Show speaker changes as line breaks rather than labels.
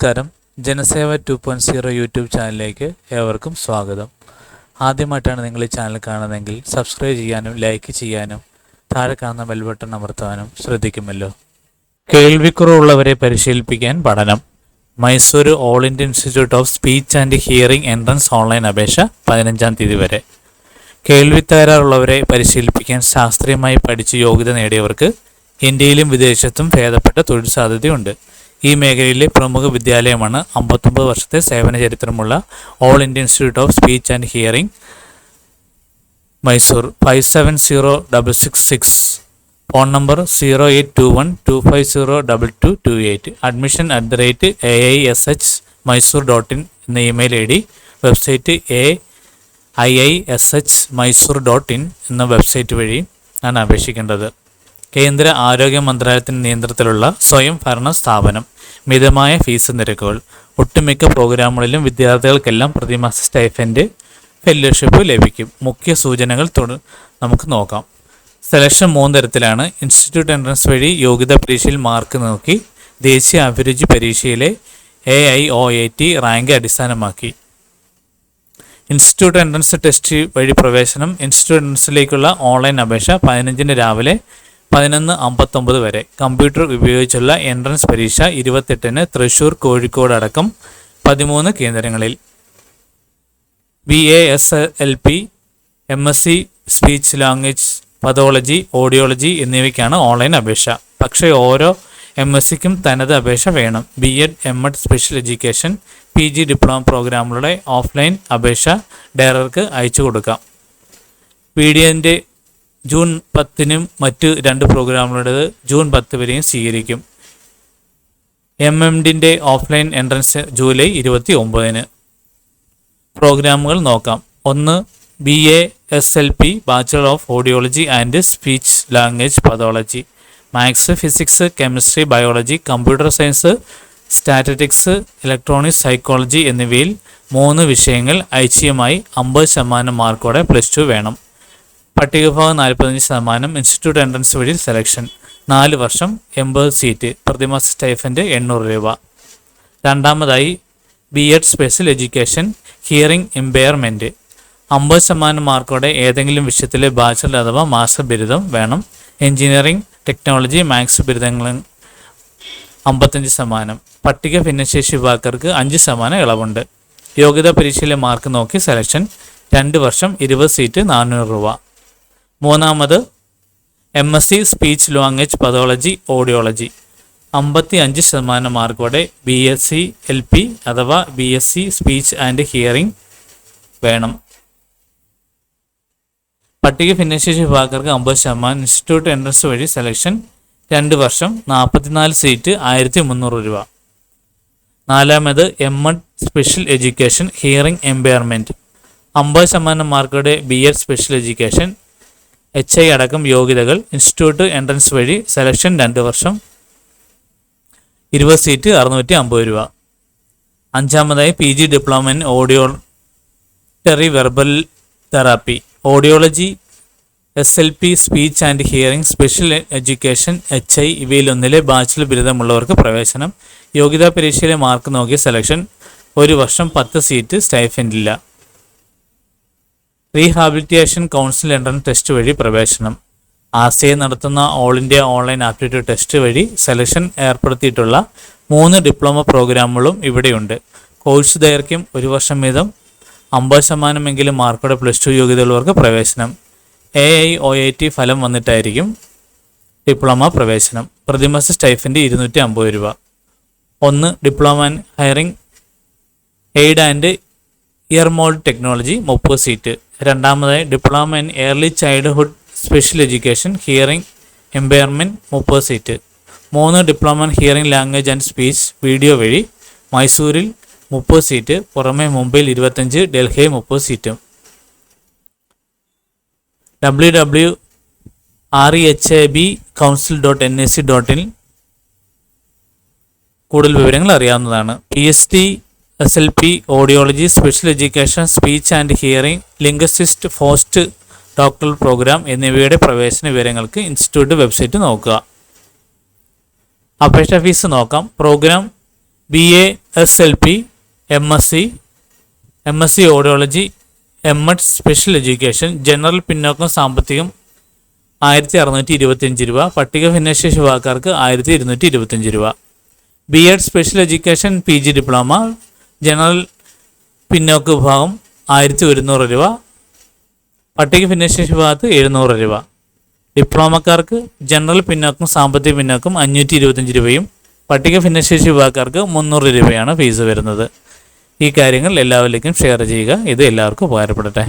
നമസ്കാരം. Janaseva two point zero YouTube ചാനലിലേക്ക് ഏവർക്കും സ്വാഗതം. ആദ്യമായിട്ടാണ് നിങ്ങൾ ഈ ചാനൽ കാണുന്നതെങ്കിൽ സബ്സ്ക്രൈബ് ചെയ്യാനും ലൈക്ക് ചെയ്യാനും താഴെ കാണുന്ന ബെൽ ബട്ടൺ അമർത്താനും ശ്രദ്ധിക്കുമല്ലോ. കേൾവിക്കുറവുള്ളവരെ പരിശീലിപ്പിക്കാൻ പഠനം. Mysore all India institute of speech and hearing entrance online അപേക്ഷ പതിനഞ്ചാം തീയതി വരെ. കേൾവി തകരാറുള്ളവരെ പരിശീലിപ്പിക്കാൻ ശാസ്ത്രീയമായി പഠിച്ച് യോഗ്യത നേടിയവർക്ക് ഇന്ത്യയിലും വിദേശത്തും ഭേദപ്പെട്ട തൊഴിൽ സാധ്യതയുണ്ട്. ഈ മേഖലയിലെ പ്രമുഖ വിദ്യാലയമാണ് അമ്പത്തൊമ്പത് വർഷത്തെ സേവന ചരിത്രമുള്ള all India institute of speech and hearing Mysore five seven zero double six six phone number zero eight two one two five zero double two two eight admission at the rate A I S H Mysore dot in എന്ന email I D website A I I S H Mysore dot in എന്ന website വഴി ആണ് അപേക്ഷിക്കേണ്ടത്. കേന്ദ്ര ആരോഗ്യ മന്ത്രാലയത്തിന്റെ നിയന്ത്രണത്തിലുള്ള സ്വയം ഭരണ സ്ഥാപനം. മിതമായ ഫീസ് നിരക്കുകൾ ഒട്ടുമിക്ക പ്രോഗ്രാമുകളിലും വിദ്യാർത്ഥികൾക്കെല്ലാം പ്രതിമാസ സ്റ്റൈഫൻഡ് ഫെല്ലോഷിപ്പ് ലഭിക്കും. മുഖ്യ സൂചനകൾ തുട നമുക്ക് നോക്കാം. സെലക്ഷൻ മൂന്ന് തരത്തിലാണ്. ഇൻസ്റ്റിറ്റ്യൂട്ട് എൻട്രൻസ് വഴി യോഗ്യതാ പരീക്ഷയിൽ മാർക്ക് നോക്കി ദേശീയ അഭിരുചി പരീക്ഷയിലെ A I O A T rank അടിസ്ഥാനമാക്കി. ഇൻസ്റ്റിറ്റ്യൂട്ട് എൻട്രൻസ് ടെസ്റ്റ് വഴി പ്രവേശനം. ഇൻസ്റ്റിറ്റ്യൂട്ട് എൻട്രൻസിലേക്കുള്ള ഓൺലൈൻ അപേക്ഷ പതിനഞ്ചിന് രാവിലെ പതിനൊന്ന് അമ്പത്തൊമ്പത് വരെ. കമ്പ്യൂട്ടർ ഉപയോഗിച്ചുള്ള എൻട്രൻസ് പരീക്ഷ ഇരുപത്തെട്ടിന് തൃശൂർ കോഴിക്കോട് അടക്കം പതിമൂന്ന് കേന്ദ്രങ്ങളിൽ. B A S L P M S C speech language pathology audiology എന്നിവയ്ക്കാണ് ഓൺലൈൻ അപേക്ഷ. പക്ഷേ ഓരോ എം എസ് സിക്കും തനത് അപേക്ഷ വേണം. B Ed M Ed special education P G diploma പ്രോഗ്രാമുകളുടെ ഓഫ്ലൈൻ അപേക്ഷ ഡയറർക്ക് അയച്ചു കൊടുക്കാം. വീഡിയോന്റെ ജൂൺ പത്തിനും മറ്റ് രണ്ട് പ്രോഗ്രാമുകളുടേത് ജൂൺ പത്ത് വരെയും സ്വീകരിക്കും. എം എം ഡിന്റെ ഓഫ്ലൈൻ എൻട്രൻസ് ജൂലൈ ഇരുപത്തി ഒമ്പതിന് പ്രോഗ്രാമുകൾ നോക്കാം. ഒന്ന് B A S L P bachelor of audiology and speech language pathology maths physics chemistry biology computer science statistics electronics psychology എന്നിവയിൽ മൂന്ന് വിഷയങ്ങൾ ഐച്ഛ്യമായി അമ്പത് ശതമാനം മാർക്കോടെ പ്ലസ് ടു വേണം. പട്ടികഭാഗം നാൽപ്പത്തഞ്ച് ശതമാനം ഇൻസ്റ്റിറ്റ്യൂട്ട് എൻട്രൻസ് വഴി സെലക്ഷൻ നാല് വർഷം എൺപത് സീറ്റ് പ്രതിമാസ സ്റ്റൈഫന്റെ എണ്ണൂറ് രൂപ. രണ്ടാമതായി B Ed special education hearing impairment അമ്പത് ശതമാനം മാർക്കോടെ ഏതെങ്കിലും വിഷയത്തിലെ ബാച്ചലർ അഥവാ മാസ്റ്റർ ബിരുദം വേണം. എഞ്ചിനീയറിംഗ് ടെക്നോളജി മാത്സ് ബിരുദങ്ങൾ അമ്പത്തഞ്ച് ശതമാനം. പട്ടിക ഭിന്നശേഷി വിഭാഗക്കാർക്ക് അഞ്ച് ശതമാനം ഇളവുണ്ട്. യോഗ്യതാ പരീക്ഷയിലെ മാർക്ക് നോക്കി സെലക്ഷൻ രണ്ട് വർഷം ഇരുപത് സീറ്റ് നാനൂറ് രൂപ. മൂന്നാമത് M S C speech language pathology audiology അമ്പത്തി അഞ്ച് ശതമാനം മാർക്കോടെ B S C L P അഥവാ B S C speech and hearing വേണം. പട്ടിക ഭിന്നശേഷി വിഭാഗക്കാർക്ക് അമ്പത് ശതമാനം ഇൻസ്റ്റിറ്റ്യൂട്ട് എൻട്രൻസ് വഴി സെലക്ഷൻ രണ്ട് വർഷം നാൽപ്പത്തിനാല് സീറ്റ് ആയിരത്തി മുന്നൂറ് രൂപ. നാലാമത് M Ed special education hearing impairment അമ്പത് ശതമാനം മാർക്കോടെ B Ed special education H I അടക്കം യോഗ്യതകൾ ഇൻസ്റ്റിറ്റ്യൂട്ട് എൻട്രൻസ് വഴി സെലക്ഷൻ രണ്ട് വർഷം. ഇരുപത് സീറ്റ് അറുന്നൂറ്റി അമ്പത് രൂപ. അഞ്ചാമതായി P G diploma in auditory verbal therapy audiology S L P speech and hearing special education H I ഇവയിലൊന്നിലെ bachelor ബിരുദമുള്ളവർക്ക് പ്രവേശനം. യോഗ്യതാ പരീക്ഷയിലെ മാർക്ക് നോക്കിയ സെലക്ഷൻ ഒരു വർഷം പത്ത് സീറ്റ് സ്റ്റൈഫൻഡില്ല റീഹാബിലിറ്റേഷൻ കൗൺസിൽ എൻട്രൻസ് ടെസ്റ്റ് വഴി പ്രവേശനം. ആർ സി ഐ നടത്തുന്ന all India online aptitude test വഴി സെലക്ഷൻ ഏർപ്പെടുത്തിയിട്ടുള്ള മൂന്ന് ഡിപ്ലോമ പ്രോഗ്രാമുകളും ഇവിടെയുണ്ട്. കോഴ്സ് ദൈർഘ്യം ഒരു വർഷം വീതം അമ്പത് ശതമാനമെങ്കിലും മാർക്കോടെ പ്ലസ് ടു യോഗ്യതയുള്ളവർക്ക് പ്രവേശനം. A I O I T ഫലം വന്നിട്ടായിരിക്കും ഡിപ്ലോമ പ്രവേശനം. പ്രതിമാസ സ്റ്റൈഫിന്റെ ഇരുന്നൂറ്റി അമ്പത് രൂപ. ഒന്ന് diploma and hearing aid and earmould technology മുപ്പത് സീറ്റ് രണ്ടാമതായി diploma in early childhood special education hearing impairment മുപ്പത് സീറ്റ് മൂന്ന് diploma in hearing language and speech video വഴി മൈസൂരിൽ മുപ്പത് സീറ്റ് പുറമെ മുംബൈയിൽ ഇരുപത്തഞ്ച് ഡൽഹിയിൽ മുപ്പത് സീറ്റും W W R E H A B council dot N S C ഡോട്ടിൽ കൂടുതൽ വിവരങ്ങൾ അറിയാവുന്നതാണ്. P S T S L P audiology special education speech and hearing linguist post doctoral program എന്നിവയുടെ പ്രവേശന വിവരങ്ങൾക്ക് ഇൻസ്റ്റിറ്റ്യൂട്ട് വെബ്സൈറ്റ് നോക്കുക. അപേക്ഷ ഫീസ് നോക്കാം. Program B A S L P M S C M S C audiology M Ed special education general പിന്നോക്കം സാമ്പത്തികം ആയിരത്തി അറുന്നൂറ്റി ഇരുപത്തിയഞ്ച് രൂപ. പട്ടിക ഭിന്നശേഷി വിഭാഗക്കാർക്ക് ആയിരത്തി ഇരുന്നൂറ്റി ഇരുപത്തിയഞ്ച് രൂപ. B Ed special education P G diploma general പിന്നോക്ക വിഭാഗം ആയിരത്തി ഒരുന്നൂറ് രൂപ പട്ടിക ഭിന്നശേഷി വിഭാഗത്ത് എഴുന്നൂറ് രൂപ. ഡിപ്ലോമക്കാർക്ക് ജനറൽ പിന്നോക്കം സാമ്പത്തിക പിന്നോക്കം അഞ്ഞൂറ്റി ഇരുപത്തഞ്ച് രൂപയും പട്ടിക ഭിന്നശേഷി വിഭാഗക്കാർക്ക് മുന്നൂറ് രൂപയാണ് ഫീസ് വരുന്നത്. ഈ കാര്യങ്ങൾ എല്ലാവരിലേക്കും ഷെയർ ചെയ്യുക. ഇത് എല്ലാവർക്കും ഉപകാരപ്പെടട്ടെ.